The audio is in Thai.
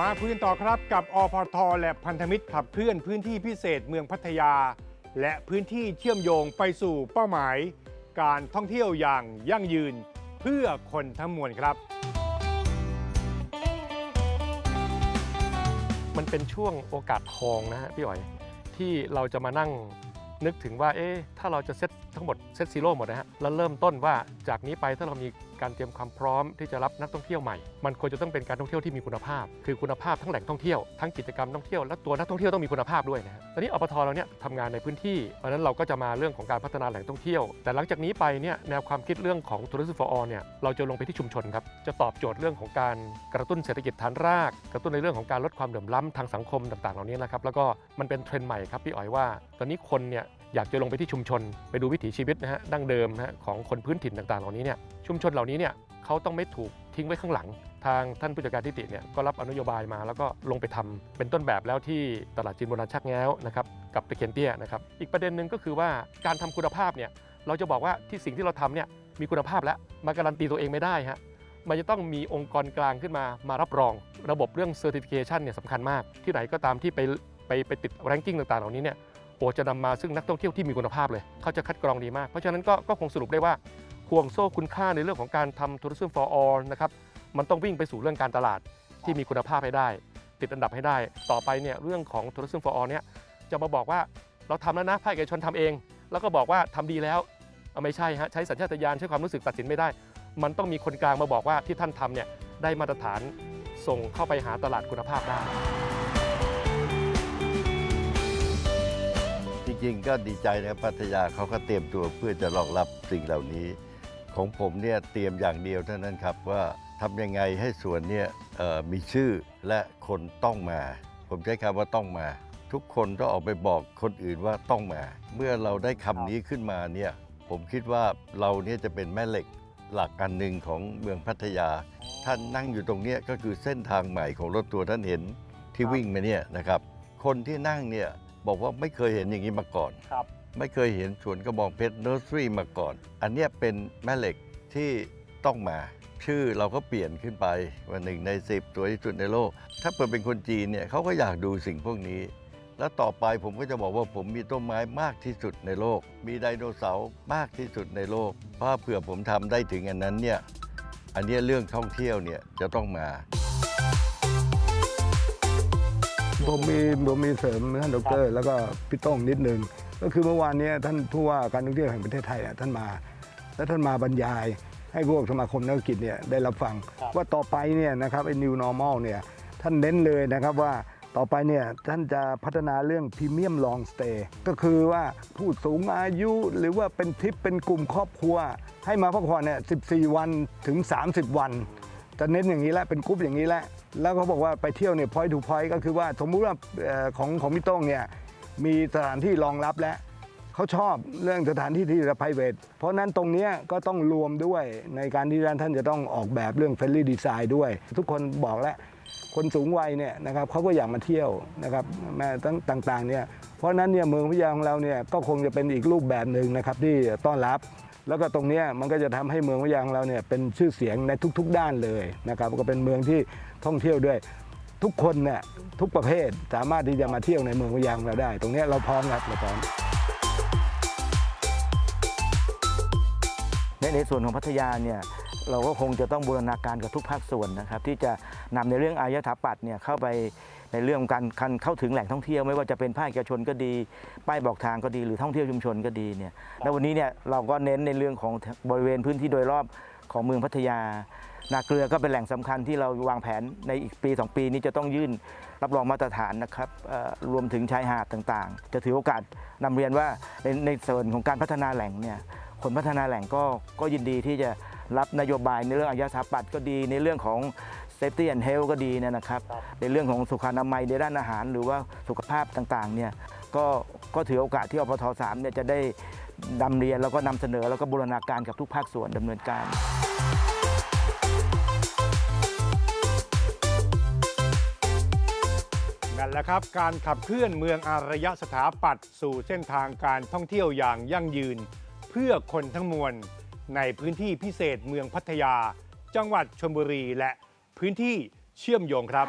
มาคุยกันต่อครับกับอพทและพันธมิตรขับเคลื่อนพื้นที่พิเศษเมืองพัทยา และพื้นที่เชื่อมโยงไปสู่เป้าหมาย การท่องเที่ยวอย่างยั่งยืนเพื่อคนทั้งมวลครับ มันเป็นช่วงโอกาสทองนะฮะพี่อ๋อยที่เราจะมานั่งนึกถึงว่าเอ๊ะถ้าเราจะเซตทั้งหมดเซตซีโร่หมดนะฮะแล้วเริ่มต้นว่าจากนี้ไปถ้าเรามีการเตรียมความพร้อมที่จะรับนักท่องเที่ยวใหม่ มันควรจะต้องเป็นการท่องเที่ยวที่มีคุณภาพ คือคุณภาพทั้งแหล่งท่องเที่ยว ทั้งกิจกรรมท่องเที่ยว และตัวนักท่องเที่ยวต้องมีคุณภาพด้วยนะตอนนี้อปทเราเนี่ยทำงานในพื้นที่ เพราะนั้นเราก็จะมาเรื่องของการพัฒนาแหล่งท่องเที่ยว แต่หลังจากนี้ไปเนี่ยแนวความคิดเรื่องของ Tourism for All เนี่ย เราจะลงไปที่ชุมชนครับ จะตอบโจทย์เรื่องของการกระตุ้นเศรษฐกิจฐานราก กระตุ้นในเรื่องของการลดความเหลื่อมล้ำทางสังคมต่างๆ เหล่านี้นะครับ แล้วก็มันเป็นเทรนด์ใหม่ครับพี่อ๋อยว่า ตอนนี้คนเนี่ย อยากจะลงไปที่ชุมชน ไปดูวิถีชีวิตนะฮะดั้งเดิมนะฮะของคนพื้นถิ่นต่างๆ เหล่านี้เนี่ยชุมชนเหล่านี้เนี่ยเขาต้องไม่ถูกทิ้งไว้ข้างหลัง ทางท่านผู้จัดการทิติเนี่ยก็รับอนุโยบายมาแล้วก็ลงไปทำเป็นต้นแบบแล้วที่ตลาดจีนโบราณชักแง้วนะครับกับตะเคียนเตี้ยนะครับอีกประเด็นหนึ่งก็คือว่าการทำคุณภาพเนี่ยเราจะบอกว่าที่สิ่งที่เราทำเนี่ยมีคุณภาพแล้วมาการันตีตัวเองไม่ได้ฮะมันจะต้องมีองค์กรกลางขึ้นมามารับรอง ระบบเรื่อง Certification เนี่ยสำคัญมาก ที่ไหนก็ตามที่ไปไปไปติด ranking ต่างๆ เหล่านี้เนี่ย โอ้จะนำมาซึ่งนักท่องเที่ยวที่มีคุณภาพเลย เขาจะคัดกรองดีมาก เพราะฉะนั้นก็ก็คงสรุปได้ว่าห่วงโซ่คุณค่าในเรื่องของการทำ Tourism for All นะครับมันต้องวิ่งไปสู่เรื่องการตลาดที่มีคุณภาพให้ได้ ติดอันดับให้ได้ ต่อไปเนี่ยเรื่องของ Tourism for All เนี่ยจะมาบอกว่าเราทำแล้วนะภาคเอกชนทำเอง แล้วก็บอกว่าทำดีแล้วไม่ใช่ฮะใช้สัญชาตญาณใช้ความรู้สึกตัดสินไม่ได้ มันต้องมีคนกลางมาบอกว่าที่ท่านทำเนี่ยได้มาตรฐานส่งเข้าไปหาตลาดคุณภาพได้ ริง ๆ ก็ดีใจนะครับพัทยาเขาก็เตรียมตัวเพื่อจะรองรับสิ่งเหล่านี้ ของผมเนี่ยเตรียมอย่างเดียวเท่านั้นครับว่าทำยังไงให้สวนเนี่ยมีชื่อและคนต้องมา ผมใช้คำว่าต้องมา ทุกคนต้องออกไปบอกคนอื่นว่าต้องมา เมื่อเราได้คำนี้ขึ้นมาเนี่ยผมคิดว่าเราเนี่ยจะเป็นแม่เหล็กหลักอันหนึ่งของเมืองพัทยา ท่านนั่งอยู่ตรงเนี้ยก็คือเส้นทางใหม่ของรถตัวท่านเห็นที่วิ่งมาเนี่ยนะครับ คนที่นั่งเนี่ย บอกว่าไม่เคยเห็นอย่างนี้มาก่อน ครับไม่เคยเห็นสวนกระบองเพชรเนอร์สรี่มาก่อน อันเนี้ยเป็นแม่เหล็กที่ต้องมา ชื่อเราก็เปลี่ยนขึ้นไปว่าหนึ่งในสิบตัวที่สุดในโลก ถ้าเปิดเป็นคนจีนเนี่ยเขาก็อยากดูสิ่งพวกนี้ แล้วต่อไปผมก็จะบอกว่าผมมีต้นไม้มากที่สุดในโลก มีไดโนเสาร์มากที่สุดในโลกเพราะเผื่อผมทำได้ถึงอันนั้นเนี่ยอันเนี้ยเรื่องท่องเที่ยวเนี่ยจะต้องมา ผมมีผมมีเสริมท่านดอกเตอรแล้วก็พี่โต้งนิดนึง ก็คือเมื่อวานเนี้ท่านผู้ว่าการท่องเที่ยวแห่งประเทศไทยอะท่านมา แล้วท่านมาบรรยาย ให้พวกสมาคมนักธุรกิจเนี่ยได้รับฟัง ว่าต่อไปเนี่ยนะครับไอ้ new normal เนี่ยท่านเน้นเลยนะครับว่าต่อไปเนี่ยท่านจะพัฒนาเรื่องพรีเมียมลองสเตย์ก็คือว่าผู้สูงอายุหรือว่าเป็นทริปเป็นกลุ่มครอบครัว ให้มาพักผ่อนเนี่ย 14 วันถึง 30 วัน จะเน้นอย่างนี้แหละเป็นกรุ๊ปอย่างนี้แหละ แล้วเขาบอกว่าไปเที่ยวเนี่ยพอยทูพอยก็คือว่าสมมุติว่าเอ่อของของพี่โต้งเนี่ยมีสถานที่รองรับแล้วเขาชอบเรื่องสถานที่ที่จะ private เพราะฉะนั้นตรงเนี้ยก็ต้องรวมด้วยในการที่ท่านจะต้องออกแบบเรื่อง friendly design ด้วย ทุกคนบอกแล้ว คนสูงวัยเนี่ยนะครับเขาก็อยากมาเที่ยวนะครับแม้ตั้งต่างๆเนี่ยเพราะฉะนั้นเนี่ยเมืองพะเยาของเราเนี่ยก็คงจะเป็นอีกรูปแบบหนึ่งนะครับที่ต้อนรับ แล้วก็ตรงนี้มันก็จะทำให้เมืองพะยางเราเนี่ยเป็นชื่อเสียงในทุก ๆ ด้านเลยนะครับก็เป็นเมืองที่ท่องเที่ยวด้วย ทุกคนเนี่ยทุกประเภทสามารถที่จะมาเที่ยวในเมืองพะยางเราได้ ตรงนี้เราพร้อมครับเราพร้อมในในส่วนของพัทยาเนี่ยเราก็คงจะต้องบูรณาการกับทุกภาคส่วนนะครับ ที่จะนำในเรื่องอารยสถาปัตย์เนี่ยเข้าไปในเรื่องของการเข้าถึงแหล่งท่องเที่ยวไม่ว่าจะเป็นภาคเอกชนก็ดี ป้ายบอกทางก็ดีหรือท่องเที่ยวชุมชนก็ดีเนี่ยแล้ววันนี้เนี่ยเราก็เน้นในเรื่องของบริเวณพื้นที่โดยรอบของเมืองพัทยา นาเกลือก็เป็นแหล่งสำคัญที่เราวางแผนในอีกปี 2 ปีนี้จะต้องยื่นรับรองมาตรฐานนะครับรวมถึงชายหาดต่างๆ จะถือโอกาสนำเรียนว่าในในส่วนของการพัฒนาแหล่งเนี่ยคนพัฒนาแหล่งก็ก็ยินดีที่จะรับนโยบายในเรื่องอารยสถาปัตย์ก็ดีในเรื่องของ Safety and Health ก็ดีเนยนะครับ ในเรื่องของสุขอนามัยในด้านอาหาร หรือว่าสุขภาพต่างๆเนี่ยก็ก็ถือโอกาสที่อปท3เนี่ยจะได้นำเรียนแล้วก็นำเสนอแล้วก็บูรณาการกับทุกภาคส่วนดำเนินการนั่นแหละครับ การขับเคลื่อนเมืองอารยสถาปัตย์สู่เส้นทางการท่องเที่ยวอย่างยั่งยืน เพื่อคนทั้งมวล ในพื้นที่พิเศษเมืองพัทยา จังหวัดชลบุรีและ พื้นที่เชื่อมโยงครับ